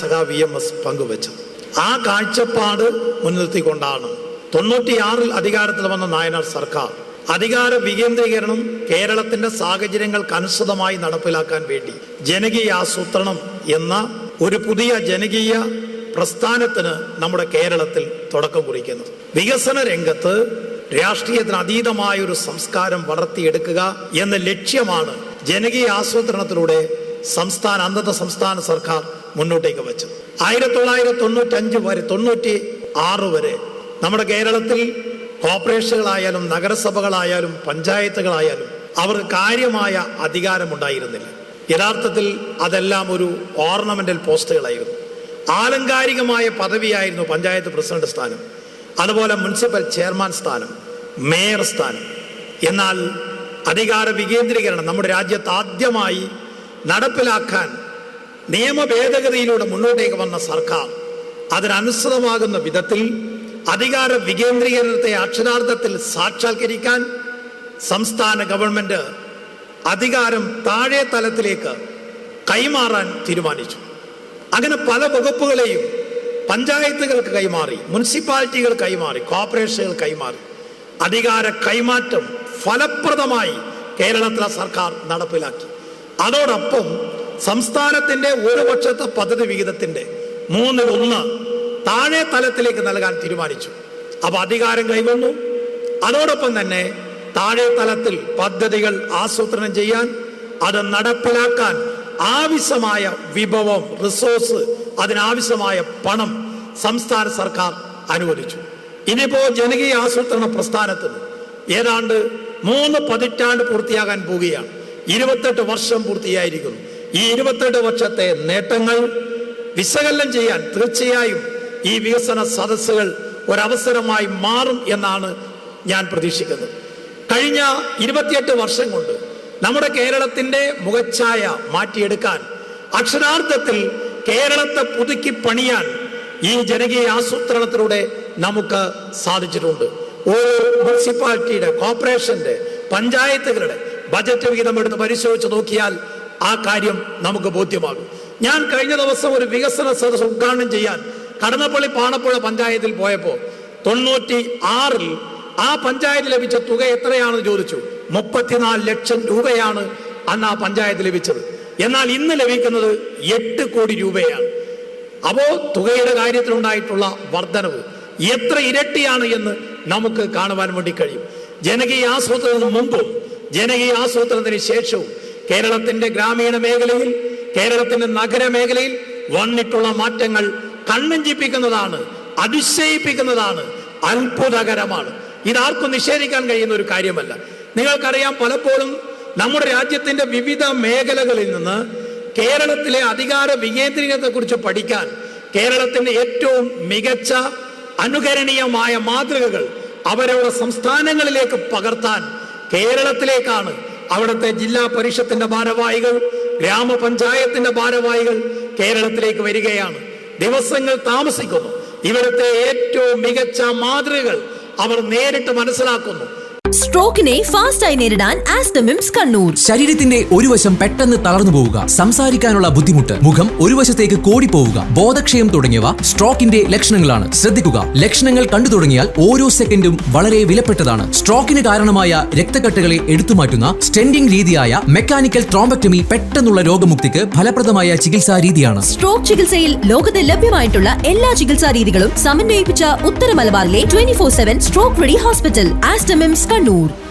സഖാ V M S പങ്കുവച്ചത്. ആ കാഴ്ചപ്പാട് മുൻനിർത്തിക്കൊണ്ടാണ് തൊണ്ണൂറ്റിയാറിൽ അധികാരത്തിൽ വന്ന നായനാർ സർക്കാർ അധികാര വികേന്ദ്രീകരണം കേരളത്തിന്റെ സാഹചര്യങ്ങൾക്ക് അനുസൃതമായി നടപ്പിലാക്കാൻ വേണ്ടി ജനകീയ ആസൂത്രണം എന്ന ഒരു പുതിയ ജനകീയ പ്രസ്ഥാനത്തിന് നമ്മുടെ കേരളത്തിൽ തുടക്കം കുറിക്കുന്നത് വികസന രംഗത്ത് രാഷ്ട്രീയത്തിന് അതീതമായ ഒരു സംസ്കാരം വളർത്തിയെടുക്കുക എന്ന ലക്ഷ്യമാണ് ജനകീയ ആസൂത്രണത്തിലൂടെ സംസ്ഥാന അന്നത്തെ സംസ്ഥാന സർക്കാർ മുന്നോട്ടേക്ക് വെച്ചത്. ആയിരത്തി തൊള്ളായിരത്തി തൊണ്ണൂറ്റി അഞ്ച് വരെ തൊണ്ണൂറ്റി ആറ് വരെ നമ്മുടെ കേരളത്തിൽ കോർപ്പറേഷനുകളായാലും നഗരസഭകളായാലും പഞ്ചായത്തുകളായാലും അവർ കാര്യമായ അധികാരമുണ്ടായിരുന്നില്ല. യഥാർത്ഥത്തിൽ അതെല്ലാം ഒരു ഓർണമെന്റൽ പോസ്റ്റുകളായിരുന്നു. ആലങ്കാരികമായ പദവിയായിരുന്നു പഞ്ചായത്ത് പ്രസിഡന്റ് സ്ഥാനം. അതുപോലെ മുനിസിപ്പൽ ചെയർമാൻ സ്ഥാനം മേയർ സ്ഥാനം. എന്നാൽ അധികാര വികേന്ദ്രീകരണം നമ്മുടെ രാജ്യത്ത് ആദ്യമായി നടപ്പിലാക്കാൻ നിയമ ഭേദഗതിയിലൂടെ മുന്നോട്ടേക്ക് വന്ന സർക്കാർ അതിനനുസൃതമാകുന്ന വിധത്തിൽ അധികാര വികേന്ദ്രീകരണത്തെ അക്ഷരാർത്ഥത്തിൽ സാക്ഷാത്കരിക്കാൻ സംസ്ഥാന ഗവൺമെന്റ് അധികാരം താഴെ തലത്തിലേക്ക് കൈമാറാൻ തീരുമാനിച്ചു. അങ്ങനെ പല വകുപ്പുകളെയും പഞ്ചായത്തുകൾക്ക് കൈമാറി മുനിസിപ്പാലിറ്റികൾ കൈമാറി കോർപ്പറേഷനുകൾ കൈമാറി. അധികാര കൈമാറ്റം ഫലപ്രദമായി കേരളത്തിലെ സർക്കാർ നടപ്പിലാക്കി. അതോടൊപ്പം സംസ്ഥാനത്തിന്റെ ഒരു വർഷത്തെ പദ്ധതി വിഹിതത്തിന്റെ മൂന്നിൽ ഒന്ന് താഴെ തലത്തിലേക്ക് നൽകാൻ തീരുമാനിച്ചു. അപ്പൊ അധികാരം കൈവന്നു. അതോടൊപ്പം തന്നെ താഴെ തലത്തിൽ പദ്ധതികൾ ആസൂത്രണം ചെയ്യാൻ അത് നടപ്പിലാക്കാൻ ആവശ്യമായ വിഭവം റിസോഴ്സ് അതിനാവശ്യമായ പണം സംസ്ഥാന സർക്കാർ അനുവദിച്ചു. ഇനിയിപ്പോ ജനകീയ ആസൂത്രണ പ്രസ്ഥാനത്തിന് ഏതാണ്ട് മൂന്ന് പതിറ്റാണ്ട് പൂർത്തിയാകാൻ പോവുകയാണ്. ഇരുപത്തെട്ട് വർഷം പൂർത്തിയായിരിക്കുന്നു. ഈ ഇരുപത്തെട്ട് വർഷത്തെ നേട്ടങ്ങൾ വിശകലനം ചെയ്യാൻ തീർച്ചയായും ഈ വികസന സദസ്സുകൾ ഒരവസരമായി മാറും എന്നാണ് ഞാൻ പ്രതീക്ഷിക്കുന്നത്. കഴിഞ്ഞ ഇരുപത്തിയെട്ട് വർഷം കൊണ്ട് നമ്മുടെ കേരളത്തിന്റെ മുഖച്ഛായ മാറ്റിയെടുക്കാൻ അക്ഷരാർത്ഥത്തിൽ കേരളത്തെ പുതുക്കി പണിയാൻ ഈ ജനകീയ ആസൂത്രണത്തിലൂടെ നമുക്ക് സാധിച്ചിട്ടുണ്ട്. ഓരോ മുനിസിപ്പാലിറ്റിയുടെ കോർപ്പറേഷന്റെ പഞ്ചായത്തുകളുടെ ബജറ്റ് വിഹിതം എടുത്ത് പരിശോധിച്ച് നോക്കിയാൽ ആ കാര്യം നമുക്ക് ബോധ്യമാകും. ഞാൻ കഴിഞ്ഞ ദിവസം ഒരു വികസന സദസ് ഉദ്ഘാടനം ചെയ്യാൻ കടന്നപ്പള്ളി പാണപ്പുഴ പഞ്ചായത്തിൽ പോയപ്പോൾ തൊണ്ണൂറ്റി ആറിൽ ആ പഞ്ചായത്ത് ലഭിച്ച തുക എത്രയാണെന്ന് ചോദിച്ചു. മുപ്പത്തിനാല് ലക്ഷം രൂപയാണ് അന്ന് ആ പഞ്ചായത്ത് ലഭിച്ചത്. എന്നാൽ ഇന്ന് ലഭിക്കുന്നത് എട്ട് കോടി രൂപയാണ്. അപ്പോ തുകയുടെ കാര്യത്തിലുണ്ടായിട്ടുള്ള വർധനവ് എത്ര ഇരട്ടിയാണ് എന്ന് നമുക്ക് കാണുവാൻ വേണ്ടി കഴിയും. ജനകീയ ആസൂത്രണത്തിന് മുമ്പും ജനകീയ ആസൂത്രണത്തിന് ശേഷവും കേരളത്തിന്റെ ഗ്രാമീണ മേഖലയിൽ കേരളത്തിന്റെ നഗര മേഖലയിൽ വന്നിട്ടുള്ള മാറ്റങ്ങൾ കണ്ണഞ്ചിപ്പിക്കുന്നതാണ് അതിശയിപ്പിക്കുന്നതാണ് അത്ഭുതകരമാണ്. ഇതാർക്കും നിഷേധിക്കാൻ കഴിയുന്ന ഒരു കാര്യമല്ല. നിങ്ങൾക്കറിയാം പലപ്പോഴും നമ്മുടെ രാജ്യത്തിന്റെ വിവിധ മേഖലകളിൽ നിന്ന് കേരളത്തിലെ അധികാര വികേന്ദ്രീകരണത്തെ കുറിച്ച് പഠിക്കാൻ കേരളത്തിന്റെ ഏറ്റവും മികച്ച അനുകരണീയമായ മാതൃകകൾ അവരവരുടെ സംസ്ഥാനങ്ങളിലേക്ക് പകർത്താൻ കേരളത്തിലേക്കാണ്. അവിടുത്തെ ജില്ലാ പരിഷത്തിന്റെ ഭാരവാഹികൾ ഗ്രാമപഞ്ചായത്തിന്റെ ഭാരവാഹികൾ കേരളത്തിലേക്ക് വരികയാണ്. ദിവസങ്ങൾ താമസിക്കുന്നു. ഇവിടുത്തെ ഏറ്റവും മികച്ച മാതൃകകൾ അവർ നേരിട്ട് മനസ്സിലാക്കുന്നു. സ്ട്രോക്കിനെ ഫാസ്റ്റായി നേരിടാൻ ആസ്റ്റമിംസ് കണ്ണൂർ. ശരീരത്തിന്റെ ഒരു വശം പെട്ടെന്ന് തളർന്നു പോവുക സംസാരിക്കാനുള്ള ബുദ്ധിമുട്ട് മുഖം ഒരു വശത്തേക്ക് കോടിപ്പോവുക ബോധക്ഷയം തുടങ്ങിയവ സ്ട്രോക്കിന്റെ ലക്ഷണങ്ങളാണ്. ശ്രദ്ധിക്കുക ലക്ഷണങ്ങൾ കണ്ടു തുടങ്ങിയാൽ ഓരോ സെക്കൻഡും വളരെ വിലപ്പെട്ടതാണ്. സ്ട്രോക്കിന് കാരണമായ രക്തക്കെട്ടുകളെ എടുത്തുമാറ്റുന്ന സ്റ്റെൻഡിംഗ് രീതിയായ മെക്കാനിക്കൽ ട്രോംബക്ടമി പെട്ടെന്നുള്ള രോഗമുക്തിക്ക് ഫലപ്രദമായ ചികിത്സാ രീതിയാണ്. സ്ട്രോക്ക് ചികിത്സയിൽ ലോകത്ത് ലഭ്യമായിട്ടുള്ള എല്ലാ ചികിത്സാ രീതികളും സമന്വയിപ്പിച്ച ഉത്തര മലബാറിലെ twenty four seven stroke ready hospital Aster MIMS Kannur